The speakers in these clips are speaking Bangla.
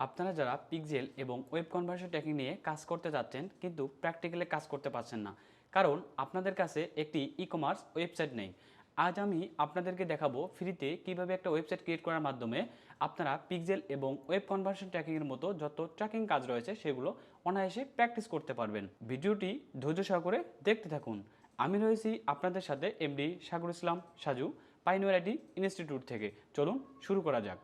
আপনারা যারা পিকজেল এবং ওয়েব কনভার্সন ট্র্যাকিং নিয়ে কাজ করতে যাচ্ছেন, কিন্তু প্র্যাকটিক্যালি কাজ করতে পারছেন না। কারণ আপনাদের কাছে একটি ই কমার্স ওয়েবসাইট নেই। আজ আমি আপনাদেরকে দেখাবো ফ্রিতে কীভাবে একটা ওয়েবসাইট ক্রিয়েট করার মাধ্যমে আপনারা পিকজেল এবং ওয়েব কনভার্সন ট্র্যাকিংয়ের মতো যত ট্র্যাকিং কাজ রয়েছে, সেগুলো অনায়াসে প্র্যাকটিস করতে পারবেন। ভিডিওটি ধৈর্য সহকারে দেখতে থাকুন। আমি রয়েছি আপনাদের সাথে, MD Sagar Islam Saju Pioneer Institute থেকে। চলুন শুরু করা যাক।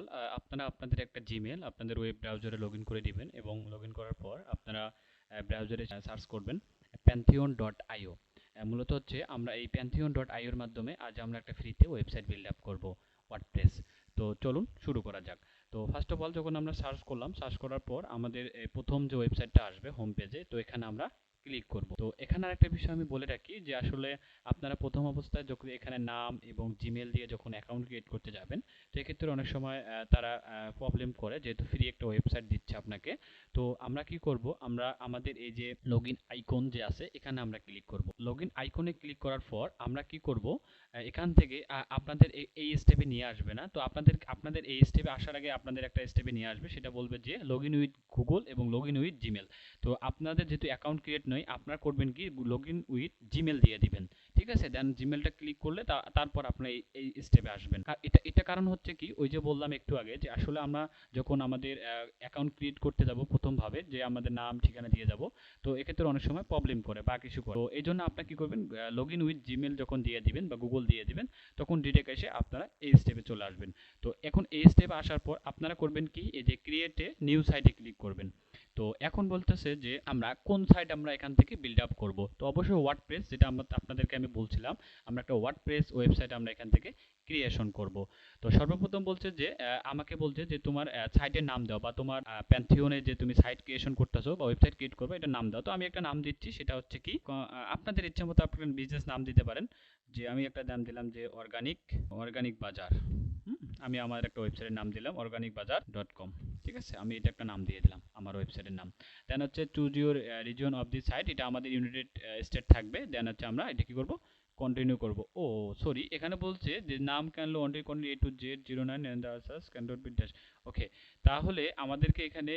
অল আপনারা আপনাদের একটা জিমেল আপনাদের ওয়েব ব্রাউজারে লগ করে দিবেন এবং লগ করার পর আপনারা ব্রাউজারে সার্চ করবেন প্যান্থিয়ন ডট আইও মূলত হচ্ছে আমরা এই প্যান্থিয়ন ডট আইওর মাধ্যমে আজ আমরা একটা ফ্রিতে ওয়েবসাইট বিল্ড আপ করব ওয়ার্ডপ্রেস তো চলুন শুরু করা যাক। তো ফার্স্ট অফ অল যখন আমরা সার্চ করলাম সার্চ করার পর আমাদের প্রথম যে ওয়েবসাইটটা আসবে হোম পেজে তো এখানে আমরা ক্লিক করব। তো এখানে আরেকটা বিষয় আমি বলে রাখি যে আসলে আপনারা প্রথম অবস্থায় যখন এখানে নাম এবং জিমেল দিয়ে যখন অ্যাকাউন্ট ক্রিয়েট করতে যাবেন, তো এক্ষেত্রে অনেক সময় তারা প্রবলেম করে যেহেতু ফ্রি একটা ওয়েবসাইট দিচ্ছে আপনাকে। তো আমরা কি করব? আমরা আমাদের এই যে লগ আইকন যে আছে, এখানে আমরা ক্লিক করব। লগ আইকনে ক্লিক করার পর আমরা কি করব? এখান থেকে আপনাদের এই- এই স্টেপে নিয়ে আসবে না। তো আপনাদের আপনাদের এই স্টেপে আসার আগে আপনাদের একটা স্টেপে নিয়ে আসবে, সেটা বলবে যে লগ উইথ গুগল এবং লগ উইথ জিমেল তো আপনাদের যেহেতু অ্যাকাউন্ট ক্রিয়েট নয়, আপনারা করবেন কি লগ ইন উইথ জিমেল দিয়ে দিবেন। ঠিক আছে? দেন জিমেলটা ক্লিক করলে তারপর আপনার এই স্টেপে আসবেন। এটা এটা কারণ হচ্ছে কি, ওই যে বললাম একটু আগে যে আসলে আমরা যখন আমাদের অ্যাকাউন্ট ক্রিয়েট করতে যাব প্রথমভাবে, যে আমাদের নাম, ঠিকানা দিয়ে যাব, তো এক্ষেত্রে অনেক সময় প্রবলেম করে বা কিছু করে। তো এই জন্য আপনার কি করবেন লগ ইন উইথ জিমেল যখন দিয়ে দিবেন বা গুগল দিয়ে দিবেন, তখন ডিরেক্ট এসে আপনারা এই স্টেপে চলে আসবেন। তো এখন এই স্টেপে আসার পর আপনারা করবেন কি, এই যে ক্রিয়েটে নিউ সাইটে ক্লিক করবেন। তো এখন বলতেছে যে আমরা কোন সাইট আমরা এখান থেকে বিল্ড আপ করব? তো অবশ্যই ওয়ার্ডপ্রেস যেটা আমরা আপনাদেরকে আমি বলছিলাম, আমরা একটা ওয়ার্ডপ্রেস ওয়েবসাইট আমরা এখান থেকে ক্রিয়েশন করব। তো সর্বপ্রথম বলছে যে আমাকে বলছে যে তোমার সাইটের নাম দাও বা তোমার প্যান্থিওনে যে তুমি সাইট ক্রিয়েশন করতেছো বা ওয়েবসাইট ক্রিয়েট করবে এটা নাম দাও। তো আমি একটা নাম দিচ্ছি, সেটা হচ্ছে কি আপনাদের ইচ্ছে মতো আপনার বিজনেস নাম দিতে পারেন। যে আমি একটা নাম দিলাম যে অর্গানিক অর্গানিক বাজার। আমি আমার একটা ওয়েবসাইটের নাম দিলাম অর্গানিক বাজার ডট কম ঠিক আছে? আমি এটা একটা নাম দিয়ে দিলাম, আমার ওয়েবসাইটের নাম। দেন হচ্ছে choose your reason of the site এটা আমাদের ইউনাইটেড স্টেট থাকবে। দেন হচ্ছে আমরা এটা কি করব? কন্টিনিউ করব। ও সরি এখানে বলছে যে নাম can low only contain a to Z zero nine and answers can dot B dash okay তাহলে আমাদেরকে এখানে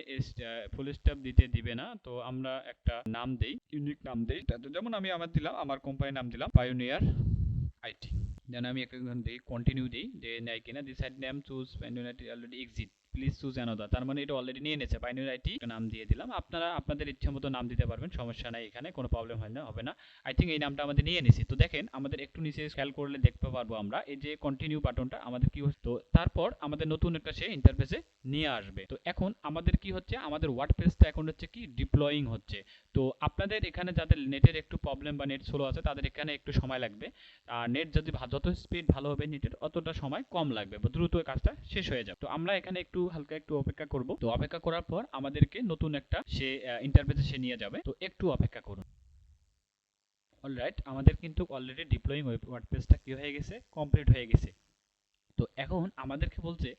ফুল স্টপ দিতে দিবে না। তো আমরা একটা নাম দেই ইউনিক নাম দেই। যেমন আমি আমার দিলাম, আমার কোম্পানির নাম দিলাম পায়োনিয়ার আইটি দেন আমি একটা কন্টিনিউ দিই নেয় কিনা the site name choose pioneer already exit please choose another তার মানে এটা অলরেডি নিয়ে নিয়েছে পাইনিয়ার আইটি নাম দিয়ে দিলাম। আপনারা, আপনাদের ইচ্ছা মতো নাম দিতে পারবেন, সমস্যা নাই এখানে, কোনো প্রবলেম হয় না, হবে না। আই থিঙ্ক এই নামটা আমাদের নিয়ে নিছি। তো দেখেন, আমাদের একটু নিচে খেয়াল করলে দেখতে পারব আমরা, এই যে কন্টিনিউ বাটনটা আমাদের কি হচ্ছে, তো তারপর আমাদের নতুন একটা সে ইন্টারফেসে নিয়ে আসবে। তো এখন আমাদের কি হচ্ছে, আমাদের ওয়ার্ডপ্রেসটা এখন হচ্ছে কি ডিপ্লয়িং হচ্ছে। তো আপনাদের এখানে যাদের নেটের একটু প্রবলেম বা নেট স্লো আছে, তাদের এখানে একটু সময় লাগবে। আর নেট যদি যত স্পিড ভালো হবে নেটের অতটা সময় কম লাগবে দ্রুত কাজটা শেষ হয়ে যাবে। তো আমরা এখানে একটু হালকা একটু অপেক্ষা করব। তো অপেক্ষা করার পর আমাদেরকে নতুন একটা সে ইন্টারফেসে সে নিয়ে যাবে। তো একটু অপেক্ষা করুন। অলরাইট আমাদের কিন্তু অলরেডি ডিপ্লয়িং ওয়ার্ডপ্রেসটা কি হয়ে গেছে? কমপ্লিট হয়ে গেছে। তো এখন আমাদেরকে বলছে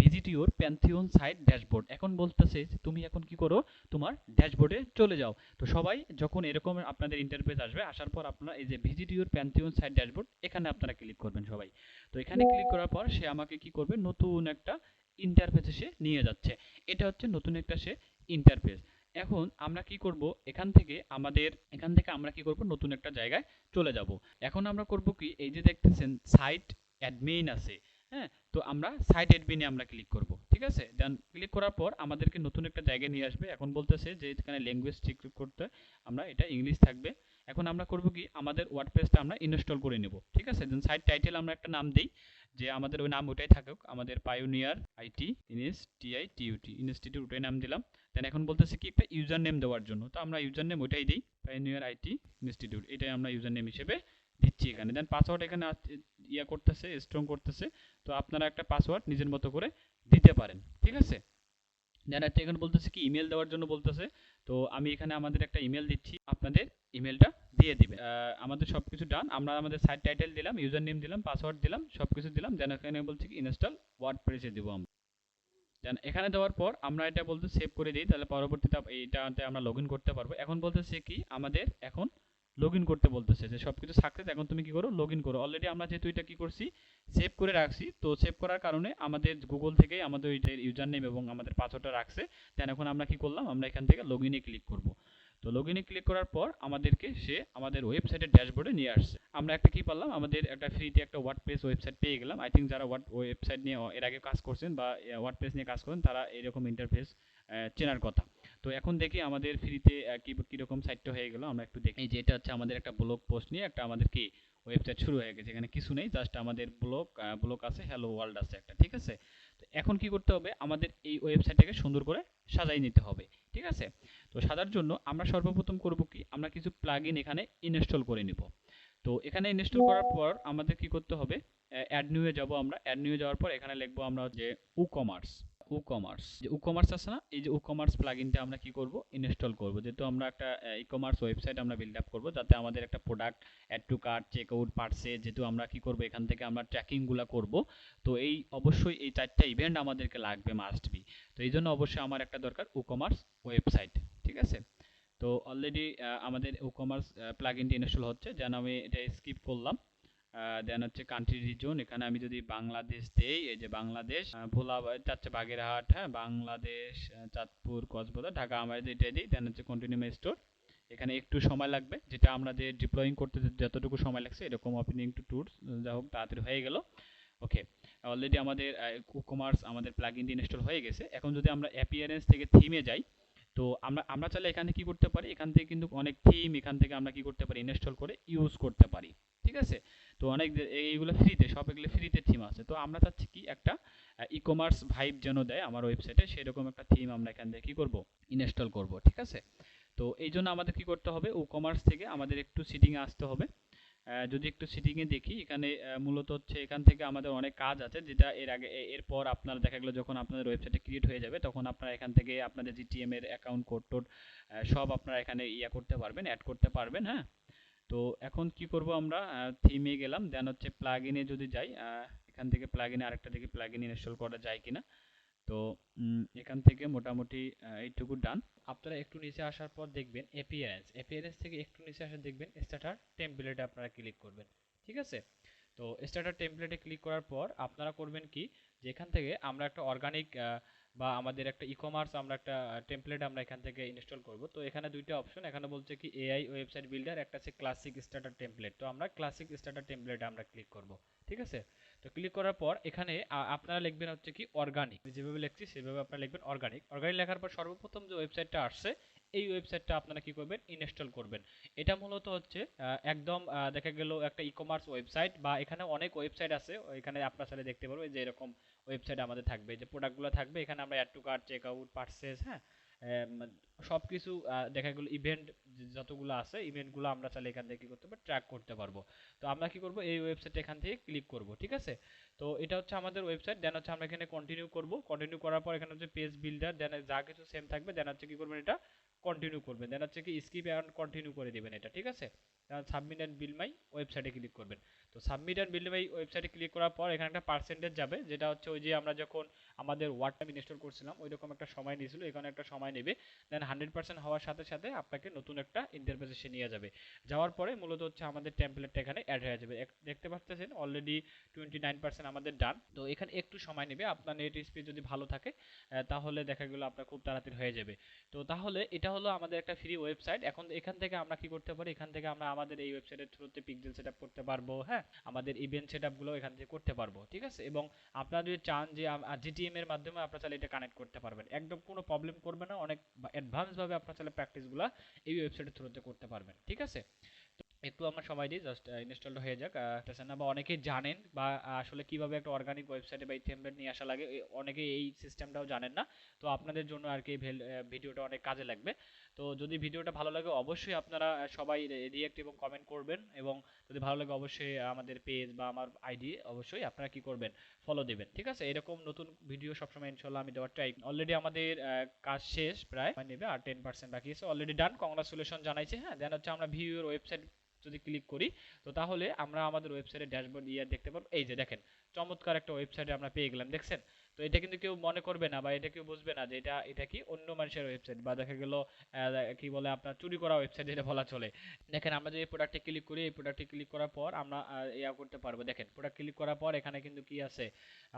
visit your Pantheon site dashboard এখন বলতেছে তুমি এখন কি করো? তোমার ড্যাশবোর্ডে চলে যাও। তো সবাই যখন এরকম আপনাদের ইন্টারফেস আসবে, আসার পর আপনারা এই যে visit your Pantheon site dashboard এখানে আপনারা ক্লিক করবেন সবাই। তো এখানে ক্লিক করার পর সে আমাকে কি করবে? নতুন একটা ইন্টারফেসে সে নিয়ে যাচ্ছে। এটা হচ্ছে নতুন একটা সে ইন্টারফেস এখন আমরা কি করব? এখান থেকে আমাদের, এখান থেকে আমরা কি করব? নতুন একটা জায়গায় চলে যাব। এখন আমরা করব কি? এই যে দেখতেছেন সাইট অ্যাডমিন আছে। হ্যাঁ? তো আমরা সাইট অ্যাডমিনে আমরা ক্লিক করব, ঠিক আছে? দেন ক্লিক করার পর আমাদেরকে নতুন একটা জায়গায় নিয়ে আসবে। এখন বলতেছে যে এখানে ল্যাঙ্গুয়েজ ঠিক করতে আমরা এটা ইংলিশ থাকবে। এখন আমরা করব কি? আমাদের ওয়ার্ডপ্রেসটা আমরা ইনস্টল করে নেব, ঠিক আছে? দেন সাইট টাইটেল আমরা একটা নাম দিই। যে আমাদের ওই নাম ওটাই থাকুক। আমাদের পায়োনিয়ার আইটি ইনএস টিআই টিইউটি ইনস্টিটিউট ওটাই নাম দিলাম। দেন এখন বলতেছে কি, একটা ইউজার নেম দেওয়ার জন্য। তো আমরা ইউজার নেম ওটাই দিই পায়োনিয়ার আইটি ইনস্টিটিউট এটাই আমরা ইউজার নেম হিসেবে দিচ্ছি এখানে। দেন পাসওয়ার্ড এখানে ইয়া করতেছে স্ট্রং করতেছে। তো আপনারা একটা পাসওয়ার্ড নিজের মতো করে দিতে পারেন। ঠিক আছে? দেন একটা এখানে বলতেছে কি ইমেল দেওয়ার জন্য বলতেছে। তো আমি এখানে আমাদের একটা ইমেল দিচ্ছি। আপনাদের ইমেলটা দিয়ে আহ, আমাদের সব কিছু ডান আমরা আমাদের সাইট টাইটেল দিলাম ইউজার নেম দিলাম পাসওয়ার্ড দিলাম সব কিছু দিলাম দেন এখানে বলছি কি ইনস্টল ওয়ার্ড প্রেসে দেবো আমরা। দেন এখানে দেওয়ার পর আমরা এটা বলতে সেভ করে দিই তাহলে পরবর্তীতে এইটাতে আমরা লগ করতে পারব। এখন বলতেছে কি আমাদের এখন লগ করতে বলতেছে যে সব কিছু সাকসেস এখন তুমি কি করো? লগ করো। অলরেডি আমরা যেহেতু এটা কি করছি সেভ করে রাখছি তো সেভ করার কারণে আমাদের গুগল থেকে আমাদের ওইটা ইউজার নেম এবং আমাদের পাসওয়ার্ডটা রাখছে। দেন এখন আমরা কি করলাম আমরা এখান থেকে লগ ক্লিক করব। তো লগ ইনে ক্লিক করার পর আমাদেরকে সে আমাদের ওয়েবসাইটের ড্যাশবোর্ডে নিয়ে আসছে। আমরা একটা কি পারলাম? আমাদের একটা ফ্রিতে একটা ওয়ার্ড ওয়ার্ডপ্রেস ওয়েবসাইট পেয়ে গেলাম। আই থিঙ্ক যারা ওয়ার্ড ওয়েবসাইট নিয়ে, এর আগে কাজ করছেন বা ওয়ার্ডপ্রেস নিয়ে কাজ করেন, তারা এরকম ইন্টারফেস চেনার কথা। তো এখন দেখি আমাদের ফ্রিতে কীরকম সাইটটা হয়ে গেল, আমরা একটু দেখি। যেটা হচ্ছে আমাদের একটা ব্লগ পোস্ট নিয়ে একটা আমাদের কি ওয়েবসাইট শুরু হয়ে গেছে। এখানে কিছু নেই জাস্ট আমাদের ব্লগ ব্লগ আছে হ্যালো ওয়ার্ল্ড আছে একটা, ঠিক আছে? তো এখন কি করতে হবে? আমাদের এই ওয়েবসাইটটাকে সুন্দর করে সাজাই নিতে হবে। ঠিক আছে? তো সাজার জন্য আমরা সর্বপ্রথম করব কি? আমরা কিছু প্লাগইন এখানে ইনস্টল করে নিব। তো এখানে ইনস্টল করার পর আমাদের কি করতে হবে? অ্যাড নিউয়ে যাব আমরা। অ্যাড নিউয়ে যাওয়ার পর এখানে লিখব আমরা যে উ কমার্স উ কমার্স যে উ কমার্স আছে না? এই যে উ কমার্স প্লাগইনটা আমরা কি করব? ইনস্টল করব। যেহেতু আমরা একটা ই কমার্স ওয়েবসাইট আমরা বিল্ড আপ করব, যাতে আমাদের একটা product add to cart check out purchase যেহেতু আমরা কি করব? এখান থেকে আমরা ট্র্যাকিংগুলো করব। তো এই অবশ্যই এই চারটা ইভেন্ট আমাদেরকে লাগবে মাস্ট বি তো এই জন্য অবশ্যই আমার একটা দরকার উ কমার্স ওয়েবসাইট ঠিক আছে? তো অলরেডি আমাদের উ কমার্স ইনস্টল হচ্ছে। যেন আমি এটা স্কিপ করলাম। দেন হচ্ছে কান্ট্রি রিজন এখানে আমি যদি বাংলাদেশ দেই, এই যে বাংলাদেশ ভোলা চাচ্ছে বাগেরহাট হ্যাঁ বাংলাদেশ চাঁদপুর, কক্সবাজার, ঢাকা আমরা এটা দিই। দেন হচ্ছে কন্টিনিউ স্টোর এখানে একটু সময় লাগবে। যেটা আমরা যে ডিপ্লয়িং করতে যতটুকু সময় লাগছে, এরকম ওপেনিং টু টুরস যা হোক, তাড়াতাড়ি হয়ে গেল। ওকে অলরেডি আমাদের কমার্স আমাদের প্লাগইনটি ইনস্টল হয়ে গেছে। এখন যদি আমরা অ্যাপিয়ারেন্স থেকে থিমে যাই, তো আমরা আমরা চাইলে এখানে কি করতে পারি? এখান থেকে কিন্তু অনেক থিম এখান থেকে আমরা কি করতে পারি? ইনস্টল করে ইউজ করতে পারি। ঠিক আছে? তো অনেক এইগুলো ফ্রিতে সব এগুলো ফ্রিতে থিম আছে। তো আমরা চাচ্ছি কি একটা ই কমার্স ভাইব যেন দেয় আমার ওয়েবসাইটে সেরকম একটা থিম আমরা এখান থেকে কি করব? ইনস্টল করব। ঠিক আছে? তো এই জন্য আমাদের কি করতে হবে? ও কমার্স থেকে আমাদের একটু সিটিংয়ে আসতে হবে। যদি একটু সিটিংয়ে দেখি, এখানে মূলত হচ্ছে এখান থেকে আমাদের অনেক কাজ আছে, যেটা এর আগে এরপর আপনারা দেখা গেলো যখন আপনাদের ওয়েবসাইটে ক্রিয়েট হয়ে যাবে, তখন আপনারা এখান থেকে আপনাদের জিটিএম এর অ্যাকাউন্ট কোড টোড সব আপনারা এখানে ইয়া করতে পারবেন অ্যাড করতে পারবেন হ্যাঁ? তো এখন কি করব আমরা? থিমে গেলাম দেন হচ্ছে প্লাগইনে যদি যাই এখান থেকে প্লাগইনে আরেকটা দেখি প্লাগইন ইনস্টল করা যায় কিনা। তো এখান থেকে মোটামুটি এইটুকু ডান আপনারা একটু নিচে আসার পর দেখবেন এপিয়ারেন্স এপিয়ারেন্স থেকে একটু নিচে আসা দেখবেন স্টার্টার টেমপ্লেটে আপনারা ক্লিক করবেন, ঠিক আছে? তো স্টার্টার টেমপ্লেটে ক্লিক করার পর আপনারা করবেন কি? যেখান থেকে আমরা একটা অর্গানিক বা আমাদের একটা ই কমার্স আমরা একটা টেমপ্লেট আমরা এখান থেকে ইনস্টল করব। তো এখানে দুইটা অপশন এখানে বলছে কি এআই ওয়েবসাইট বিল্ডার একটা আছে ক্লাসিক স্টার্টার টেমপ্লেট তো আমরা ক্লাসিক স্টার্টার টেমপ্লেটে আমরা ক্লিক করব, ঠিক আছে? তো ক্লিক করার পর এখানে আপনারা লিখবেন হচ্ছে কি অর্গানিক যেভাবে লিখছি সেভাবে আপনারা লিখবেন অর্গানিক অর্গানিক লেখার পর সর্বপ্রথম যে ওয়েবসাইটটা আসছে এই ওয়েবসাইটটা আপনারা কি করবেন? ইনস্টল করবেন। এটা মূলত হচ্ছে একদম দেখা গেল একটা ই কমার্স ওয়েবসাইট বা এখানে অনেক ওয়েবসাইট আছে, এখানে আপনার সাথে দেখতে পারবেন যে এরকম ওয়েবসাইট আমাদের থাকবে। যে প্রোডাক্টগুলো থাকবে, এখানে আমরা add to cart check out purchase হ্যাঁ সব কিছু দেখা গেলো ইভেন্ট যতগুলো আছে ইভেন্টগুলো আমরা চাইলে এখান থেকে কি করতে পারব ট্র্যাক করতে পারব। তো আমরা কি করব? এই ওয়েবসাইট এখান থেকে ক্লিক করব, ঠিক আছে? তো এটা হচ্ছে আমাদের ওয়েবসাইট দেন হচ্ছে আমরা এখানে কন্টিনিউ করব। কন্টিনিউ করার পর এখানে হচ্ছে পেজ বিল্ডার দেন যা কিছু সেম থাকবে দেন হচ্ছে কি করবেন এটা কন্টিনিউ করবেন। দেন হচ্ছে কি স্কিপ অ্যান্ড কন্টিনিউ করে দিবেন এটা, ঠিক আছে? সাবমিট অ্যান্ড বিল মাই ওয়েবসাইটে ক্লিক করবেন। তো সাবমিট অ্যান্ড বিল মাই ওয়েবসাইটে ক্লিক করার পর এখানে একটা পার্সেন্টেজ যাবে, যেটা হচ্ছে ওই যে আমরা যখন আমাদের ওয়ার্ড টাইম ইনস্টল করছিলাম ওই রকম একটা সময় নিয়েছিল, এখানে একটা সময় নেবে। দেন হান্ড্রেড পার্সেন্ট হওয়ার সাথে সাথে আপনাকে নতুন একটা ইন্টারফেসে সে নিয়ে যাবে। যাওয়ার পরে মূলত হচ্ছে আমাদের টেমপ্লেটটা এখানে অ্যাড হয়ে যাবে। দেখতে পাচ্ছেন অলরেডি টোয়েন্টি নাইন পার্সেন্ট আমাদের ডান তো এখানে একটু সময় নেবে, আপনার নেট স্পিড যদি ভালো থাকে তাহলে দেখা গেলো আপনার খুব তাড়াতাড়ি হয়ে যাবে। তো তাহলে এটা হলো আমাদের একটা ফ্রি ওয়েবসাইট এখন এখান থেকে আমরা কি করতে পারি? এখান থেকে আমরা আমাদের এই ওয়েবসাইটের থ্রুতে পিক্সেল সেটআপ করতে পারব হ্যাঁ? আমাদের ইভেন্টগুলো এখান থেকে করতে পারব, ঠিক আছে? এবং আপনারা যদি চান যে জিটিএম এর মাধ্যমে আপনারা চাইলে এটা কানেক্ট করতে পারবেন। একদম কোনো প্রবলেম করবে না, অনেক অ্যাডভান্স ভাবে আপনারা চাইলে প্র্যাকটিসগুলো এই ওয়েবসাইটের থ্রুতে করতে পারবেন, ঠিক আছে? একটু আমার সময় দিই জাস্ট ইনস্টল হয়ে যাক। না বা অনেকেই জানেন বা আসলে কীভাবে একটা অর্গানিক ওয়েবসাইটে বা এই টেমপ্লেট নিয়ে আসা লাগে অনেকে এই সিস্টেমটাও জানেন না। তো আপনাদের জন্য আর কি ভিডিওটা অনেক কাজে লাগবে। তো যদি ভিডিওটা ভালো লাগে, অবশ্যই আপনারা সবাই রিয়েক্ট এবং কমেন্ট করবেন এবং যদি ভালো লাগে, অবশ্যই আমাদের পেজ বা আমার আইডি অবশ্যই আপনারা কি করবেন? ফলো দিবেন, ঠিক আছে? এরকম নতুন ভিডিও সবসময় ইনশাল্লাহ আমি দেওয়ার ট্রাই অলরেডি আমাদের কাজ শেষ, প্রায়, নেবে আর টেন পার্সেন্ট বাকি আছে অলরেডি ডান কংগ্রাচুলেশন জানাইছে হ্যাঁ? দেন হচ্ছে আমরা ভিউর ওয়েবসাইট যদি ক্লিক করি, তো তাহলে আমরা আমাদের ওয়েবসাইটের ড্যাশবোর্ড ইয়ার দেখতে পারব। এই যে দেখেন, চমৎকার একটা ওয়েবসাইটে আমরা পেয়ে গেলাম, দেখছেন? তো এটা কিন্তু কেউ মনে করবে না বা এটা কেউ বুঝবে না যে এটা এটা কি অন্য মানুষের ওয়েবসাইট বা দেখা গেল কি বলে আপনার চুরি করা ওয়েবসাইট যেটা বলা চলে। দেখেন আমরা যে প্রোডাক্টে ক্লিক করি, এই প্রোডাক্টে ক্লিক করার পর আমরা ইয়া করতে পারব। দেখেন প্রোডাক্ট ক্লিক করার পর এখানে কিন্তু কি আছে?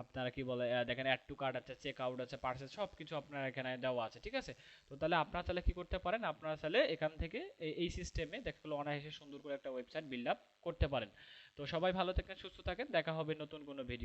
আপনারা কি বলে দেখেন অ্যাড টু কার্ড আছে চেক আউট আছে পার্সেল সব কিছু আপনার এখানে দেওয়া আছে, ঠিক আছে? তো তাহলে আপনারা তাহলে কি করতে পারেন? আপনারা তাহলে এখান থেকে এই- এই সিস্টেমে দেখা গেলো অনায়াসে সুন্দর করে একটা ওয়েবসাইট বিল্ড আপ করতে পারেন। তো সবাই ভালো থাকেন, সুস্থ থাকেন। দেখা হবে নতুন কোনো ভিডিও